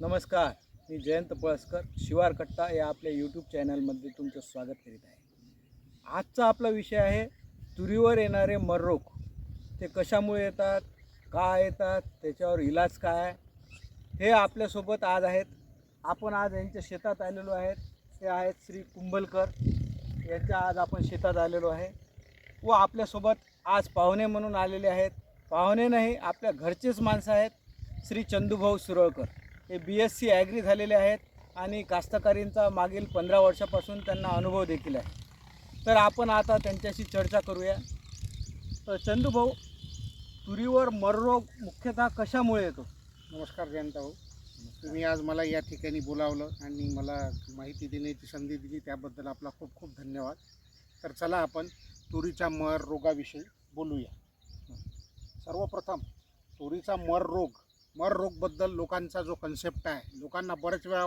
नमस्कार मी जयंत पळसकर शिवार कट्टा या आपल्या यूट्यूब चॅनलमध्ये तुमचं स्वागत करीत आहे. आजचा आपला विषय आहे तुरीवर येणारे मररोग. ते कशामुळे येतात का येतात त्याच्यावर इलाज काय हे आपल्यासोबत आज आहेत. आपण आज यांच्या शेतात आलेलो आहेत. ते आहेत श्री कुंभलकर. यांच्या आज आपण शेतात आलेलो आहे. व आपल्यासोबत आज पाहुणे म्हणून आलेले आहेत. पाहुणे नाही आपल्या घरचेच माणसं आहेत. श्री चंदूभाऊ सुरळकर. हे बी एस सी ॲग्री झालेले आहेत आणि कास्तकारींचा मागील पंधरा वर्षापासून त्यांना अनुभव देखील आहे. तर आपण आता त्यांच्याशी चर्चा करूया. तर चंदूभाऊ तुरीवर मररोग मुख्यतः कशामुळे येतो? नमस्कार जयंत भाऊ. तुम्ही आज मला या ठिकाणी बोलावलं आणि मला माहिती देण्याची संधी दिली त्याबद्दल आपला खूप खूप धन्यवाद. तर चला आपण तुरीच्या मर रोगाविषयी बोलूया. सर्वप्रथम तुरीचा मर रोग मर रोगबद्दल लोकांचा जो कन्सेप्ट आहे लोकांना बरेच वेळा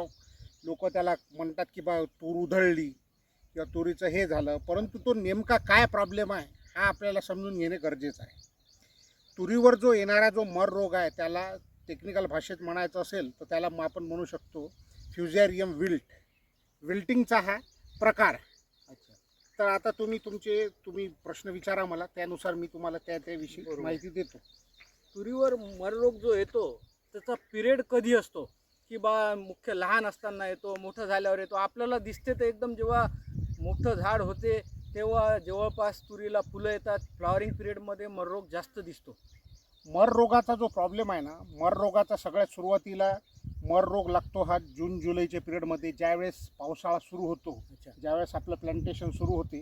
लोक त्याला म्हणतात की बा तूर उधळली किंवा तुरीचं हे झालं परंतु तो नेमका काय प्रॉब्लेम आहे हा आपल्याला समजून घेणे गरजेचं आहे. तुरीवर जो येणारा जो मर रोग आहे त्याला टेक्निकल भाषेत म्हणायचं असेल तर त्याला म- आपण म्हणू शकतो फ्युझॅरियम विल्ट. विल्टिंगचा हा प्रकार अच्छा. तर आता तुम्ही तुमचे तुम्ही प्रश्न विचारा मला त्यानुसार मी तुम्हाला त्या त्याविषयी. माहिती देतो. तुरीवर मररोग जो येतो त्याचा पिरियड कधी असतो? की बा मुख्य लहान असताना येतो मोठं झाल्यावर येतो. आपल्याला दिसते तर एकदम जेव्हा मोठं झाड होते तेव्हा जवळपास तुरीला फुलं येतात. फ्लॉवरिंग पिरियडमध्ये मररोग जास्त दिसतो. मर रोगाचा जो प्रॉब्लेम आहे ना मर रोगाचा सगळ्यात सुरुवातीला मर रोग लागतो हा जून जुलैच्या पिरियडमध्ये ज्यावेळेस पावसाळा सुरू होतो ज्यावेळेस आपलं प्लांटेशन सुरू होते.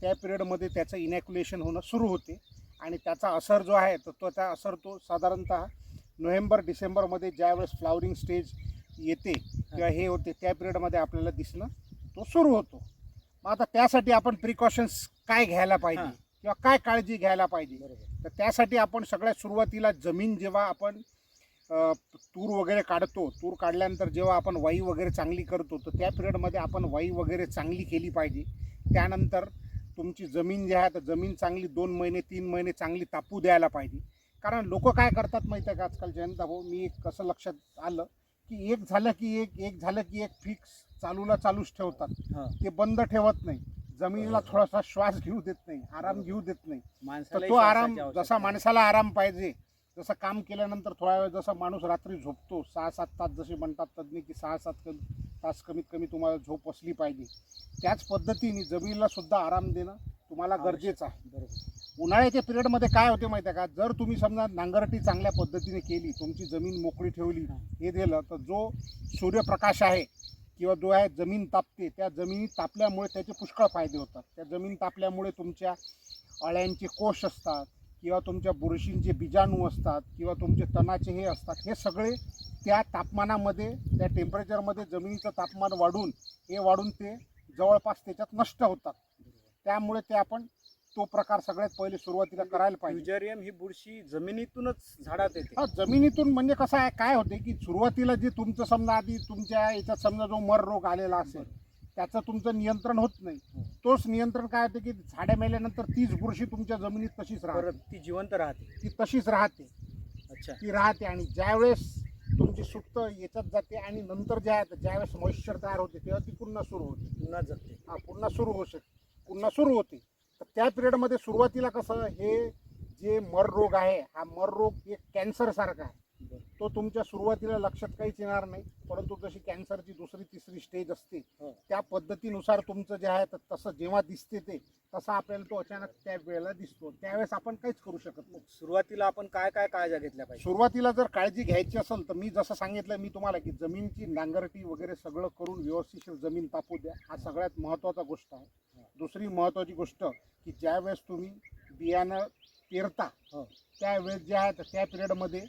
त्या पिरियडमध्ये त्याचं इनॅक्युलेशन होणं सुरू होते. आणि त्याचा असर जो आहे तर तो त्या असर तो साधारणतः नोव्हेंबर डिसेंबरमध्ये ज्यावेळेस फ्लावरिंग स्टेज येते किंवा हे होते त्या पिरियडमध्ये आपल्याला दिसणं तो सुरू होतो. मग आता त्यासाठी आपण प्रिकॉशन्स काय घ्यायला पाहिजे. किंवा काय काळजी घ्यायला पाहिजे? तर त्यासाठी आपण सगळ्यात सुरुवातीला जमीन जेव्हा आपण तूर वगैरे काढतो तूर काढल्यानंतर जेव्हा आपण वाई वगैरे चांगली करतो तर त्या पिरियडमध्ये आपण वाई वगैरे चांगली केली पाहिजे. त्यानंतर तुमची जमीन जी आहे तर जमीन चांगली दोन महिने तीन महिने चांगली तापू द्यायला पाहिजे. कारण लोक काय करतात माहिती आहे का आजकाल जयंत भाऊ मी एक कसं लक्षात आलं की एक झालं की एक एक झालं की एक फिक्स चालूला चालूच ठेवतात. ते बंद ठेवत नाही. जमिनीला थोडासा श्वास घेऊ देत नाही आराम घेऊ देत नाही. तर तो आराम जसा माणसाला आराम पाहिजे जसं काम केल्यानंतर थोडा वेळ जसा माणूस रात्री झोपतो सहा सात तास जसे म्हणतात तज्ज्ञ की सहा सात तास कमीत कमी तुम्हाला झोप असली पाहिजे. त्याच पद्धतीने जमिनीला सुद्धा आराम देणं तुम्हाला. गरजेचं आहे. बरोबर. उन्हाळ्याच्या पिरियडमध्ये काय होते माहिती आहे का? जर तुम्ही समजा नांगरटी चांगल्या पद्धतीने केली तुमची जमीन मोकळी ठेवली हा. हे दिलं तर जो सूर्यप्रकाश आहे किंवा जो आहे जमीन तापते त्या जमिनी तापल्यामुळे त्याचे पुष्कळ फायदे होतात. त्या जमीन तापल्यामुळे तुमच्या अळ्यांचे कोश असतात किंवा तुमच्या बुरशींचे बीजाणू असतात किंवा तुमचे तणाचे हे असतात हे सगळे त्या तापमानामध्ये त्या टेम्परेचरमध्ये जमिनीचं तापमान वाढून हे वाढून ते जवळपास त्याच्यात नष्ट होतात. त्यामुळे ते आपण तो प्रकार सगळ्यात पहिले सुरुवातीला करायला पाहिजे. फ्युजेरियम ही बुरशी जमिनीतूनच झाडात येते. हा जमिनीतून म्हणजे कसं आहे काय होते की सुरुवातीला जे तुमचं समजा आधी तुमच्या याच्यात समजा जो मर रोग आलेला असेल त्याचं तुमचं नियंत्रण होत नाही. हो. तोच नियंत्रण काय होते की झाडे मेल्यानंतर तीच बुरशी तुमच्या जमिनीत तशीच राहते. ती जिवंत राहते. ती तशीच राहते. अच्छा. ती राहते आणि ज्यावेळेस तुमची सुप्त याच्यात जाते आणि नंतर जे आहे तर ज्यावेळेस मॉइश्चर तयार होते तेव्हा ती पुन्हा सुरू होते. पुन्हा जगते. हा पुन्हा सुरू होऊ शकते पुन्हा सुरू होते. तर त्या पिरियडमध्ये सुरुवातीला कसं हे जे मर रोग आहे हा मर रोग एक कॅन्सर सारखा आहे. तो तुमच्या सुरुवातीला लक्षात काहीच येणार नाही परंतु जशी कॅन्सरची दुसरी तिसरी स्टेज असते हो. त्या पद्धतीनुसार तुमचं जे आहे तसं जेव्हा दिसते ते तसा आपल्याला तो अचानक त्या वेळेला दिसतो. त्यावेळेस आपण काहीच करू शकत नाही. सुरुवातीला आपण काय काय काळज्या घेतल्या पाहिजे? सुरुवातीला जर काळजी घ्यायची असेल तर मी जसं सांगितलं मी तुम्हाला की जमीनची नांगरटी वगैरे सगळं करून व्यवस्थित जमीन तापू द्या. हा सगळ्यात महत्त्वाचा गोष्ट आहे. दुसरी महत्त्वाची गोष्ट की ज्यावेळेस तुम्ही बियाणं पेरता हो. त्यावेळेस जे आहे तर त्या पिरियडमध्ये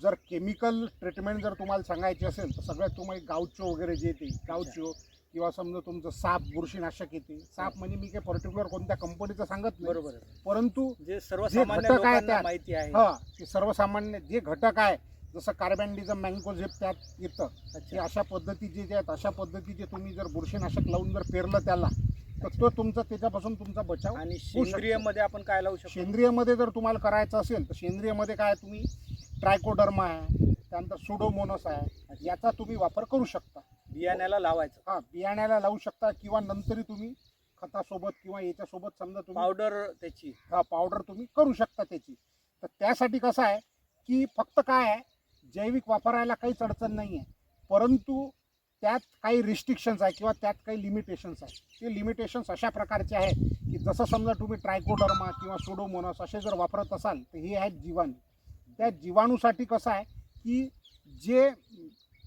जर केमिकल ट्रीटमेंट जर तुम्हाला सांगायची असेल तर सगळ्यात तुम्हाला गावचो वगैरे जे येते गावचो किंवा समजा तुमचं साप बुरशीनाशक येते. साप म्हणजे मी काही पर्टिक्युलर कोणत्या कंपनीचं सांगत नाही. बरोबर परंतु जे सर्वसामान्य घटक आहे त्यात. माहिती आहे. हा ते सर्वसामान्य जे घटक आहे जसं कार्बॅन्डिझम मँकोझेप त्यात येतं. की अशा पद्धतीचे जे आहेत अशा पद्धतीचे तुम्ही जर बुरशीनाशक लावून जर पेरलं त्याला तर तो तुमचा त्याच्यापासून तुमचा बचाव आणि शकतो. सेंद्रियमध्ये आपण काय लावू शकतो? सेंद्रियमध्ये जर तुम्हाला करायचं असेल तर सेंद्रियमध्ये काय तुम्ही ट्रायकोडर्मा आहे त्यानंतर सुडोमोनस आहे याचा तुम्ही वापर करू शकता. बियाण्याला लावायचं. हा बियाण्याला लावू शकता किंवा नंतरही तुम्ही खतासोबत किंवा याच्यासोबत समजा तुम्ही पावडर त्याची. हा पावडर तुम्ही करू शकता त्याची. तर त्यासाठी कसं आहे की फक्त काय आहे जैविक वापरायला काहीच अडचण नाही आहे परंतु त्यात काही रिस्ट्रिक्शन्स आहे किंवा त्यात काही लिमिटेशन्स आहे. ते लिमिटेशन्स अशा प्रकारचे आहेत की जसं समजा तुम्ही ट्रायकोडर्मा किंवा सोडोमोनस असे जर वापरत असाल तर हे आहेत जीवाणू. त्या जीवाणूसाठी कसं आहे की जे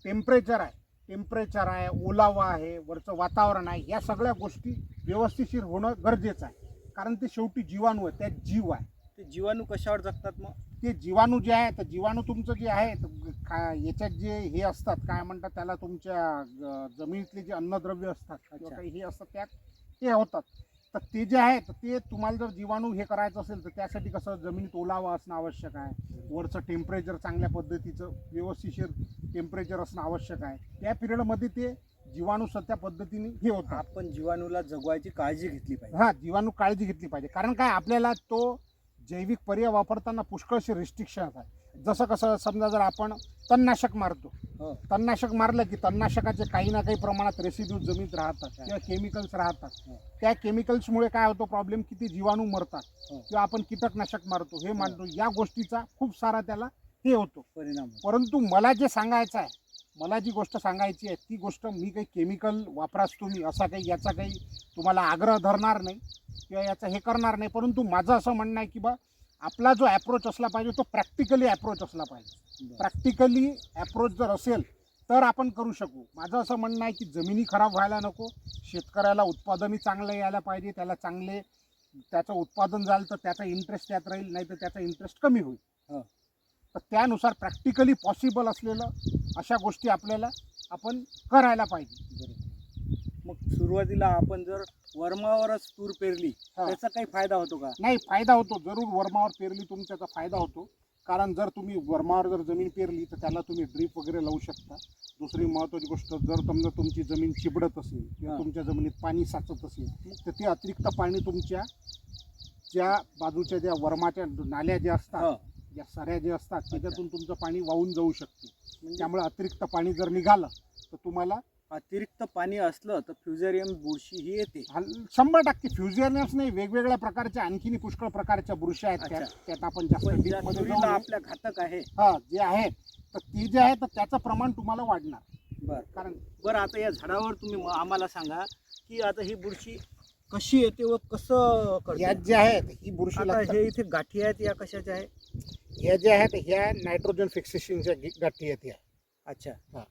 टेम्परेचर आहे टेम्परेचर आहे ओलावा आहे वरचं वातावरण आहे या सगळ्या गोष्टी व्यवस्थितशीर होणं गरजेचं आहे. कारण ते शेवटी जीवाणू आहे त्यात जीव आहे. ते जीवाणू कशावर जगतात मग? ते जीवाणू जे आहे तर जीवाणू तुमचं जे आहे तर का याच्यात जे हे असतात काय म्हणतात त्याला तुमच्या जमिनीतले जे अन्नद्रव्य असतात हे असतात त्यात ते होतात. तर ते जे आहे तर ते तुम्हाला जर जीवाणू हे करायचं असेल तर त्यासाठी कसं जमिनीत ओलावा असणं आवश्यक आहे. वरचं टेम्परेचर चांगल्या पद्धतीचं व्यवस्थिशीर टेम्परेचर असणं आवश्यक आहे. त्या पिरियडमध्ये ते जीवाणू सध्या पद्धतीने हे होतात आपण जीवाणूला जगवायची काळजी घेतली पाहिजे. हा जीवाणू काळजी घेतली पाहिजे. कारण काय आपल्याला तो जैविक पर्याय वापरताना पुष्कळशी रिस्ट्रिक्शन आहे जसं कसं समजा जर आपण तणनाशक मारतो. तणनाशक मारलं की तणनाशकाचे काही ना काही प्रमाणात रेसिड्यू जमीत राहतात हा. किंवा केमिकल्स राहतात. हो. त्या केमिकल्समुळे काय होतो प्रॉब्लेम की ते जीवाणू मरतात. हो. किंवा आपण कीटकनाशक मारतो. हे मारतो या गोष्टीचा खूप सारा त्याला हे होतो. परिणाम परंतु मला जे सांगायचं आहे मला जी गोष्ट सांगायची आहे ती गोष्ट मी काही केमिकल वापराच तुम्ही असा काही याचा काही तुम्हाला आग्रह धरणार नाही किंवा याचा हे करणार नाही. परंतु माझं असं म्हणणं आहे की बा आपला जो ॲप्रोच असला पाहिजे तो प्रॅक्टिकली ॲप्रोच असला पाहिजे. प्रॅक्टिकली ॲप्रोच जर असेल तर आपण करू शकू माझं असं म्हणणं आहे की जमिनी खराब व्हायला नको शेतकऱ्याला उत्पादनही चांगलं यायला पाहिजे त्याला चांगले त्याचं उत्पादन झालं तर त्याचा इंटरेस्ट त्यात राहील नाही तर त्याचा इंटरेस्ट कमी होईल हं. तर त्यानुसार प्रॅक्टिकली पॉसिबल असलेलं अशा गोष्टी आपल्याला आपण करायला पाहिजे. मग सुरुवातीला आपण जर वर्मावरच तूर पेरली हा. त्याचा काही फायदा होतो का नाही फायदा होतो जरूर वर्मावर पेरली तुमच्याचा फायदा होतो कारण जर तुम्ही वर्मावर जर जमीन पेरली तर त्याला तुम्ही ड्रीप वगैरे लावू शकता दुसरी महत्त्वाची गोष्ट जर समजा तुमची जमीन चिबडत असेल किंवा हा. तुमच्या जमिनीत पाणी साचत असेल तर ते अतिरिक्त पाणी तुमच्या ज्या बाजूच्या ज्या वर्माच्या नाल्या ज्या असतात. ज्या सऱ्या ज्या असतात त्याच्यातून तुमचं पाणी वाहून जाऊ शकते म्हणजे त्यामुळे अतिरिक्त पाणी जर निघालं तर तुम्हाला अतिरिक्त पाणी असलं तर फ्युजेरियम बुरशी ही येते हल- शंभर टक्के फ्युजियनस नाही वेगवेगळ्या प्रकारच्या आणखीन पुष्कळ प्रकारच्या बुरशी आहेत त्यात अच्छा. त्यात आपण जास्त पण ज्या डीपमध्ये तुरीला जाऊ नये. आपल्या घातक आहे हा जे आहेत तर ते जे आहे तर त्याचं प्रमाण तुम्हाला वाढणार बर कारण बरं आता या झाडावर तुम्ही म- आम्हाला सांगा की आता ही बुरशी कशी येते व कसं करते? यात जे आहेत ही बुरशी आता लागतात. हे इथे गाठी आहेत या कशाच्या आहे या ज्या आहेत ह्या नायट्रोजन फिक्सेशनच्या गाठी आहेत या अच्छा हा.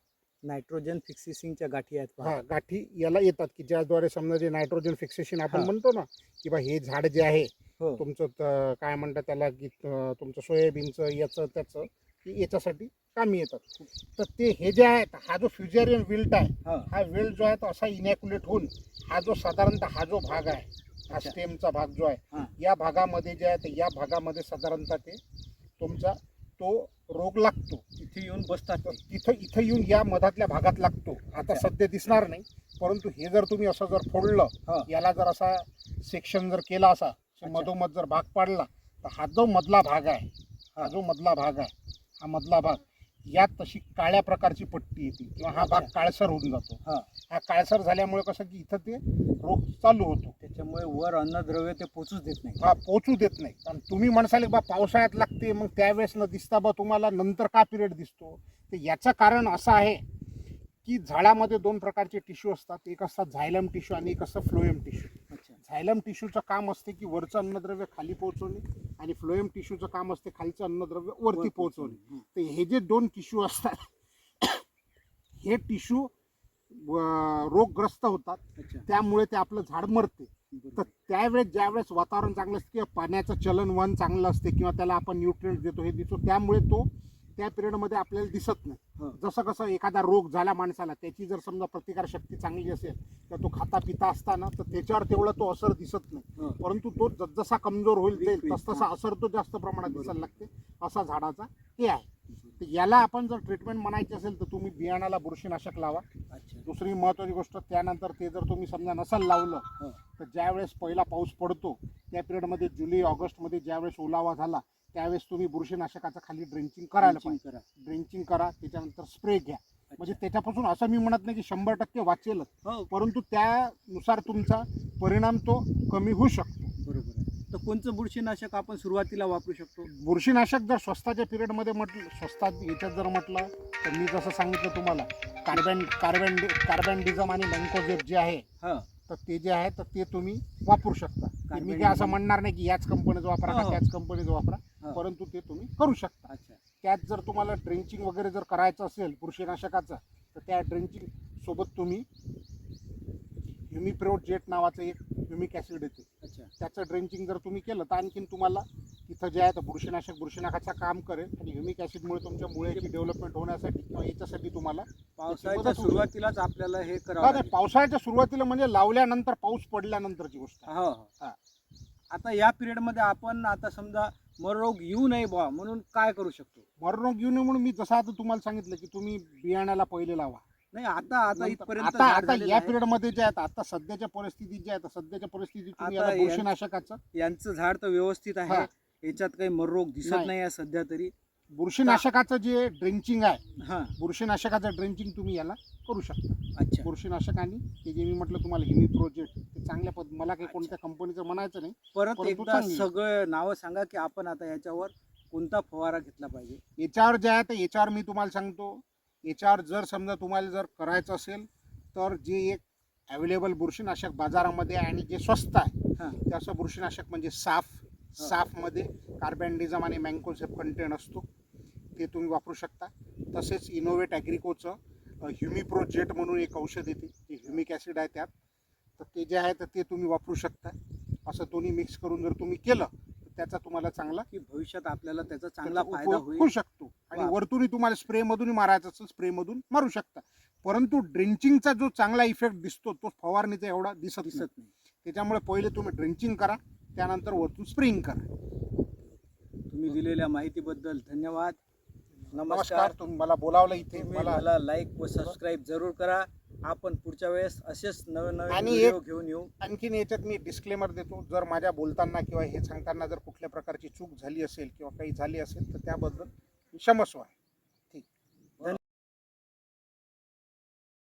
नायट्रोजन फिक्सिसिंगच्या गाठी आहेत पहा. हा गाठी याला येतात की ज्याद्वारे समजा जे नायट्रोजन फिक्सेशन आपण हा. म्हणतो ना की बा हे झाड जे आहे हो तुमचं त- काय म्हणतात त्याला की त- तुमचं सोयाबीनचं याचं त्याचं की याच्यासाठी कामी येतात तर ते हे जे आहे हा जो फ्युजेरियन विल्ट आहे हा हा वेल जो आहे तो असा इनॅक्युलेट होऊन हा जो साधारणतः हा जो भाग आहे हा अच्छा. स्टेमचा भाग जो आहे. या भागामध्ये जे आहे ते या भागामध्ये साधारणतः ते तुमचा तो रोग लागतो तिथे येऊन बसतात. तिथं इथं येऊन या मधातल्या भागात लागतो आता. सध्या दिसणार नाही परंतु हे जर तुम्ही असं जर फोडलं हा. याला जर असा सेक्शन जर केला असा. मधोमध जर भाग पाडला तर हा जो मधला भाग आहे हा जो मधला भाग आहे हा मधला भाग यात तशी काळ्या प्रकारची पट्टी येते किंवा हा भाग. काळसर होऊन जातो. हा. हा काळसर झाल्यामुळे कसं की इथं ते रोग चालू होतो. त्याच्यामुळे वर अन्नद्रव्य ते पोचूच देत नाही. हा पोचू देत नाही. कारण तुम्ही म्हणसाल बा पावसाळ्यात लागते मग त्यावेळेस न दिसता बा तुम्हाला नंतर का पिरियड दिसतो? तर याचं कारण असं आहे की झाडामध्ये दोन प्रकारचे टिश्यू असतात. एक असतात झायलम टिश्यू आणि एक असतं फ्लोएम टिश्यू अच्छा. झायलम टिश्यूचं काम असते की वरचं अन्नद्रव्य खाली पोहोचवणे आणि फ्लोएम टिश्यूचं काम असते खालचं अन्नद्रव्य वरती पोहोचवणे. तर हे जे दोन टिश्यू असतात हे टिश्यू रोगग्रस्त होतात. त्यामुळे ते आपलं झाड मरते. तर. त्यावेळेस ज्यावेळेस वातावरण चांगलं असतं किंवा पाण्याचं चलनवहन चांगलं असते किंवा त्याला आपण न्यूट्रिएंट देतो हे दिसतो त्यामुळे तो त्या पिरियडमध्ये आपल्याला दिसत नाही. जसं कसं एखादा रोग झाला माणसाला त्याची जर समजा प्रतिकार शक्ती चांगली असेल तर तो खाता पिता असताना तर त्याच्यावर तेवढा तो असर दिसत नाही. परंतु तो जसजसा कमजोर होईल जाईल. तसतसा असर तो जास्त प्रमाणात. दिसायला लागते असा झाडाचा हे आहे तर याला आपण जर ट्रीटमेंट म्हणायची असेल तर तुम्ही बियाणाला बुरशीनाशक लावा दुसरी महत्त्वाची गोष्ट त्यानंतर ते जर तुम्ही समजा नसल लावलं. तर ज्यावेळेस पहिला पाऊस पडतो त्या पिरियडमध्ये जुलै ऑगस्टमध्ये ज्यावेळेस ओलावा झाला त्यावेळेस तुम्ही बुरशीनाशकाचं खाली ड्रेंचिंग करायला पाहिजे. करा. ड्रेंचिंग करा त्याच्यानंतर स्प्रे घ्या. म्हणजे. त्याच्यापासून असं मी म्हणत नाही की शंभर टक्के वाचेलच. हो. परंतु त्यानुसार तुमचा परिणाम तो कमी होऊ शकतो. बरोबर आहे. तर कोणचं बुरशीनाशक आपण सुरुवातीला वापरू शकतो? बुरशीनाशक जर स्वस्ताच्या पिरियडमध्ये म्हटलं स्वस्तात याच्यात जर म्हटलं तर मी जसं सांगितलं तुम्हाला कार्बन कार्बन कार्बनडिझम आणि मँकोजेब जे आहे हा. तर ते जे आहे तर ते तुम्ही वापरू शकता. मी काय असं म्हणणार नाही की याच कंपनीचं वापरा हो, का हो. त्याच कंपनीचं वापरा. हा. परंतु ते तुम्ही करू शकता. अच्छा. त्यात जर तुम्हाला ड्रेंचिंग वगैरे जर करायचं असेल बुरशीनाशकाचं तर त्या ड्रेंचिंग सोबत तुम्ही ह्युमिप्रोट जेट नावाचं एक ह्युमिक ॲसिड येते. अच्छा. त्याचं ड्रेंचिंग जर तुम्ही केलं तर आणखीन तुम्हाला तिथं जे आहे तर बुरशीनाशक बुरशीनाशकाचं काम करेल आणि ह्युमिक ॲसिडमुळे तुमच्या मुळ्याची डेव्हलपमेंट होण्यासाठी किंवा याच्यासाठी तुम्हाला पावसाळ्याच्या मदत सुरुवातीलाच आपल्याला हे हा, करावं नाही, लागेल. पावसाळ्याच्या सुरुवातीला म्हणजे लावल्यानंतर पाऊस पडल्यानंतरची गोष्ट आहे. हो हो हा. आता या पिरियडमध्ये आपण आता समजा मर रोग येऊ नये बा म्हणून काय करू शकतो मरणोग येऊ नये म्हणून मी जसं आता तुम्हाला सांगितलं की तुम्ही बियाण्याला पहिले लावा नाही आता आता नंतर- इथपर्यंत आता झाड आता झालेलं या आहे. पिरियडमध्ये जे आहेत आता सध्याच्या परिस्थितीत जे आहे तर सध्याच्या परिस्थितीत तुम्ही आता आता या- बुरशीनाशकाचं यांचं झाड तर व्यवस्थित आहे हा. याच्यात काही मर रोग दिसत नाही. नाही आहे सध्या तरी. बुरशीनाशकाचं जे ड्रेंचिंग आहे हा. बुरशीनाशकाचं ड्रेंचिंग तुम्ही याला करू शकता. अच्छा. बुरशीनाशक आणि ते जे मी म्हटलं तुम्हाला हिमी प्रोजेक्ट ते चांगल्या पद मला काही कोणत्या कंपनीचं म्हणायचं नाही परत परंतु एकदा चांगली. सगळं नावं सांगा की आपण आता याच्यावर कोणता फवारा घेतला पाहिजे. याच्यावर जे आहे तर याच्यावर मी तुम्हाला सांगतो. याच्यावर जर समजा तुम्हाला जर करायचं असेल तर जे एक अवेलेबल बुरशीनाशक बाजारामध्ये आहे आणि जे स्वस्त आहे हा. ते असं बुरशीनाशक म्हणजे साफ साफमध्ये कार्बॅन्डिझम आणि मँकोसेप कंटेन असतो. ते तुम्ही वापरू शकता. तसेच इनोवेट ॲग्रिकोचं ह्युमिप्रो जेट म्हणून एक औषध येते. जे ह्युमिक ॲसिड आहे त्यात. तर ते जे आहे तर ते तुम्ही वापरू शकता. असं दोन्ही मिक्स करून जर तुम्ही केलं तर त्याचा तुम्हाला चांगला की भविष्यात आपल्याला त्याचा चांगला फायदा होऊ शकतो. आणि. वरतूनही तुम्हाला स्प्रे मधून मारायचं असेल स्प्रे मधून मारू शकता. परंतु ड्रेंचिंगचा जो चांगला इफेक्ट दिसतो तो फवारणीचा एवढा दिसत दिसत नाही. त्याच्यामुळे पहिले तुम्ही ड्रेंचिंग करा. त्यानंतर वरतून स्प्रेइंग करा. तुम्ही दिलेल्या माहितीबद्दल धन्यवाद. नमस्कार नमस्कार. तुम्ही मला बोलावलं इथे तुम्ही मला मला लाईक व सबस्क्राईब जरूर करा. आपण पुढच्या वेळेस असेच नवीन नवीन आणि व्हिडिओ घेऊन येऊ. आणखीन याच्यात मी डिस्क्लेमर देतो जर माझ्या बोलताना किंवा हे सांगताना जर कुठल्या प्रकारची चूक झाली असेल किंवा काही झाली असेल तर त्याबद्दल मी क्षमस्व आहे.